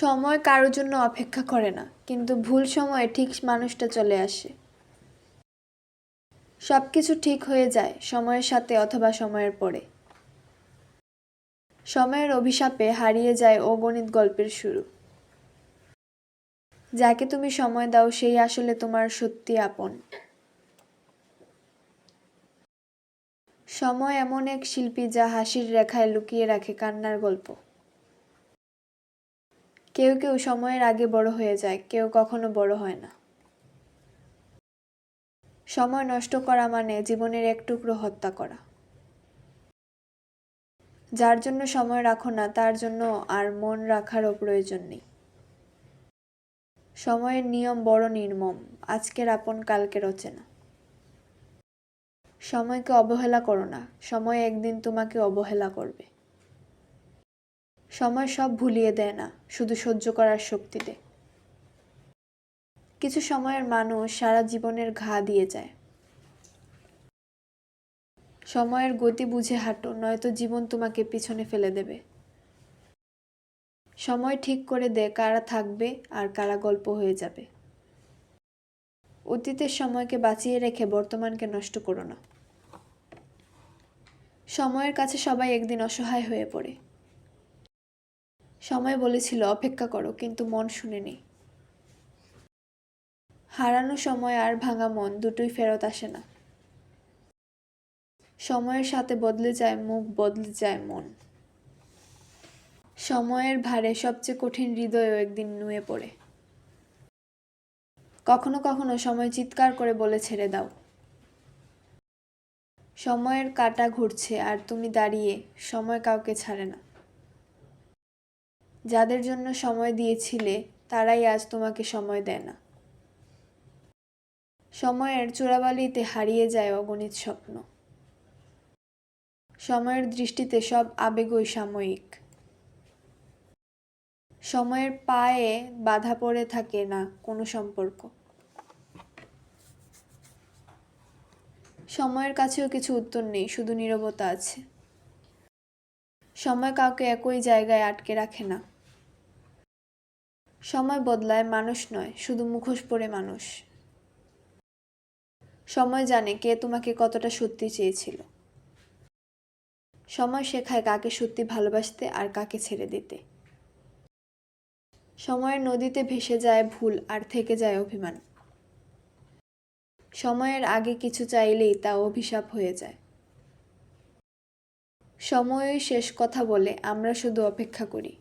সময় কারোর জন্য অপেক্ষা করে না, কিন্তু ভুল সময়ে ঠিক মানুষটা চলে আসে। সব কিছু ঠিক হয়ে যায় সময়ের সাথে অথবা সময়ের পরে। সময়ের অভিশাপে হারিয়ে যায় অগণিত গল্পের শুরু। যাকে তুমি সময় দাও সেই আসলে তোমার সত্যি আপন। সময় এমন এক শিল্পী যা হাসির রেখায় লুকিয়ে রাখে কান্নার গল্প। কেউ কেউ সময়ের আগে বড় হয়ে যায়, কেউ কখনো বড় হয় না। সময় নষ্ট করা মানে জীবনের এক টুকরো হত্যা করা। যার জন্য সময় রাখো না, তার জন্য আর মন রাখারও প্রয়োজন নেই। সময়ের নিয়ম বড় নির্মম, আজকের আপন কালকে অচেনা সময়কে অবহেলা করো না, সময় একদিন তোমাকে অবহেলা করবে। সময় সব ভুলিয়ে দেয় না, শুধু সহ্য করার শক্তি দেয় কিছু সময়ের মানুষ সারা জীবনের ঘা দিয়ে যায়। সময়ের গতি বুঝে হাঁটো, নয়তো জীবন তোমাকে পিছনে ফেলে দেবে। সময় ঠিক করে দে কারা থাকবে আর কারা গল্প হয়ে যাবে। অতীতের সময়কে বাঁচিয়ে রেখে বর্তমানকে নষ্ট করো না। সময়ের কাছে সবাই একদিন অসহায় হয়ে পড়ে। সময় বলেছিল, অপেক্ষা করো, কিন্তু মন শুনেনি। হারানো সময় আর ভাঙা মন, দুটোই ফেরত আসে না। সময়ের সাথে বদলে যায় মুখ, বদলে যায় মন। সময়ের ভারে সবচেয়ে কঠিন হৃদয়ও একদিন নুয়ে পড়ে। কখনো কখনো সময় চিৎকার করে বলে, ছেড়ে দাও। সময়ের কাটা ঘুরছে, আর তুমি দাঁড়িয়ে সময় কাউকে ছাড়ে না। যাদের জন্য সময় দিয়েছিলে, তারাই আজ তোমাকে সময় দেয় না। সময়ের চোরাবালিতে হারিয়ে যায় অগণিত স্বপ্ন। সময়ের দৃষ্টিতে সব আবেগই সাময়িক। সময়ের পায়ে বাধা পড়ে থাকে না কোনো সম্পর্ক। সময়ের কাছেও কিছু উত্তর নেই, শুধু নীরবতা আছে। সময় কাউকে একই জায়গায় আটকে রাখে না। সময় বদলায় মানুষ নয়, শুধু মুখোশ পরে মানুষ। সময় জানে কে তোমাকে কতটা সত্যি চেয়েছিল। সময় শেখায় কাকে সত্যি ভালোবাসতে আর কাকে ছেড়ে দিতে। সময়ের নদীতে ভেসে যায় ভুল আর থেকে যায় অভিমান। সময়ের আগে কিছু চাইলেই তা অভিশাপ হয়ে যায়। সময়ই শেষ কথা বলে আমরা শুধু অপেক্ষা করি।